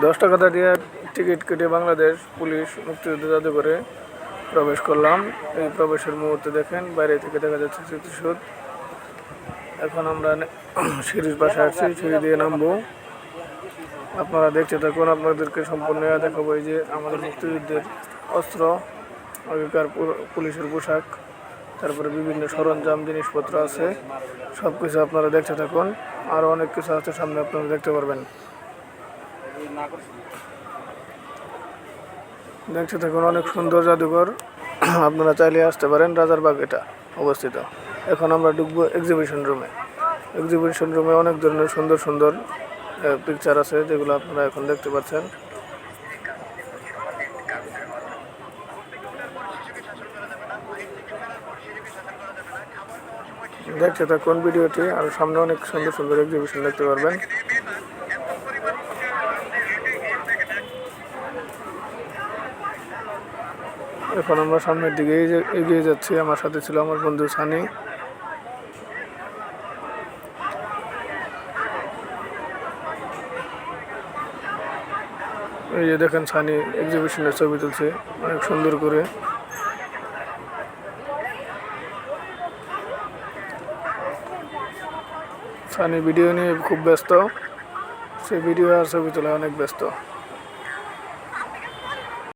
দশ টাকা দিয়ে টিকিট কেটে বাংলাদেশ পুলিশ মুক্তিযুদ্ধ জাদুঘরে প্রবেশ করলাম। এই প্রবেশের মুহূর্তে দেখেন বাইরে থেকে দেখা যাচ্ছে স্মৃতিসৌধ। এখন আমরা সিঁড়ির পাশে আছি, সিঁড়ি দিয়ে নামবো। আপনারা দেখতে থাকুন, আপনাদেরকে সম্পূর্ণ দেখাবো এই যে আমাদের মুক্তিযুদ্ধের অস্ত্র, আগেকার পুলিশের পোশাক, তারপরে বিভিন্ন সরঞ্জাম, জিনিসপত্র আছে। সব কিছু আপনারা দেখতে থাকুন। আরও অনেক কিছু আছে, সামনে আপনারা দেখতে পারবেন। দেখতে থাকুন, অনেক সুন্দর জাদুঘর। আপনারা চাইলে আসতে পারেন রাজারবাগ এটা অবস্থিত। এখন আমরা ঢুকবো এক্সিবিশন রুমে এক্সিবিশন রুমে অনেক ধরনের সুন্দর সুন্দর পিকচার আছে, যেগুলো আপনারা এখন দেখতে পাচ্ছেন। দেখতে থাকুন, ভিডিওটি আর সামনে অনেক সুন্দর সুন্দর এক্সিবিশন দেখতে পারবেন। এখন আমরা সামনের দিকে এগিয়ে- যাচ্ছি। আমার সাথে ছিল আমার বন্ধু সানি। এই যে দেখেন সানি এক্সিবিশনের ছবি তুলছে। অনেক সুন্দর করে। সানি ভিডিও নিয়ে খুব ব্যস্ত। সে ভিডিও আর ছবি তোলা অনেক ব্যস্ত।